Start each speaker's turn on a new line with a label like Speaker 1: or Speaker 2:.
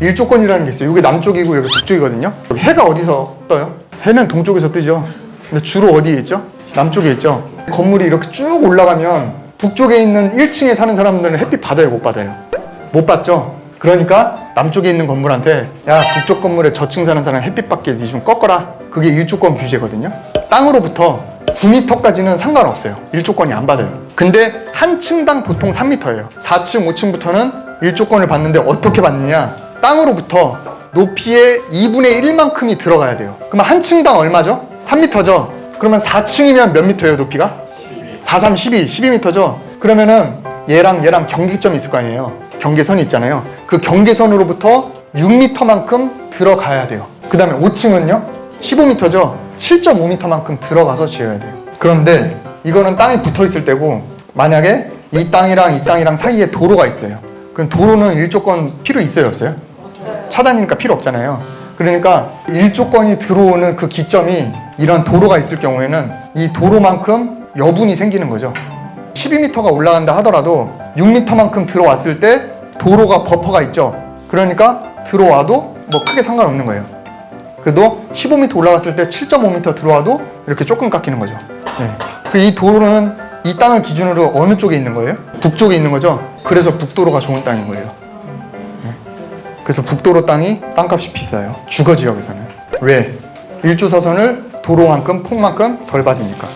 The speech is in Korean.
Speaker 1: 일조권이라는 게 있어요. 여기 남쪽이고 여기 북쪽이거든요. 해가 어디서 떠요? 해는 동쪽에서 뜨죠. 근데 주로 어디에 있죠? 남쪽에 있죠. 건물이 이렇게 쭉 올라가면 북쪽에 있는 1층에 사는 사람들은 햇빛 받아요, 못 받아요? 못 받죠. 그러니까 남쪽에 있는 건물한테 야 북쪽 건물에 저층 사는 사람 햇빛 받게 니좀 꺾어라. 그게 일조권 규제거든요. 땅으로부터 9m까지는 상관없어요. 일조권이 안 받아요. 근데 한 층당 보통 3m예요. 4층, 5층부터는 일조권을 받는데 어떻게 받느냐? 땅으로부터 높이의 2분의 1만큼이 들어가야 돼요. 그러면 한 층당 얼마죠? 3m죠. 그러면 4층이면 몇 미터예요, 높이가? 4, 3, 12, 12m죠. 그러면은 얘랑 얘랑 경계점이 있을 거 아니에요. 경계선이 있잖아요. 그 경계선으로부터 6m만큼 들어가야 돼요. 그 다음에 5층은요? 15m죠. 7.5m만큼 들어가서 지어야 돼요. 그런데 이거는 땅이 붙어 있을 때고 만약에 이 땅이랑 이 땅이랑 사이에 도로가 있어요. 그럼 도로는 일조권 필요 있어요, 없어요? 차단이니까 필요 없잖아요. 그러니까 일조권이 들어오는 그 기점이 이런 도로가 있을 경우에는 이 도로만큼 여분이 생기는 거죠. 12m가 올라간다 하더라도 6m만큼 들어왔을 때 도로가 버퍼가 있죠. 그러니까 들어와도 뭐 크게 상관없는 거예요. 그래도 15m 올라갔을 때 7.5m 들어와도 이렇게 조금 깎이는 거죠. 네. 그이 도로는 이 땅을 기준으로 어느 쪽에 있는 거예요? 북쪽에 있는 거죠. 그래서 북도로가 좋은 땅인 거예요. 네. 그래서 북도로 땅이 땅값이 비싸요. 주거 지역에서는. 왜? 일조 사선을 도로만큼 폭만큼 덜 받으니까.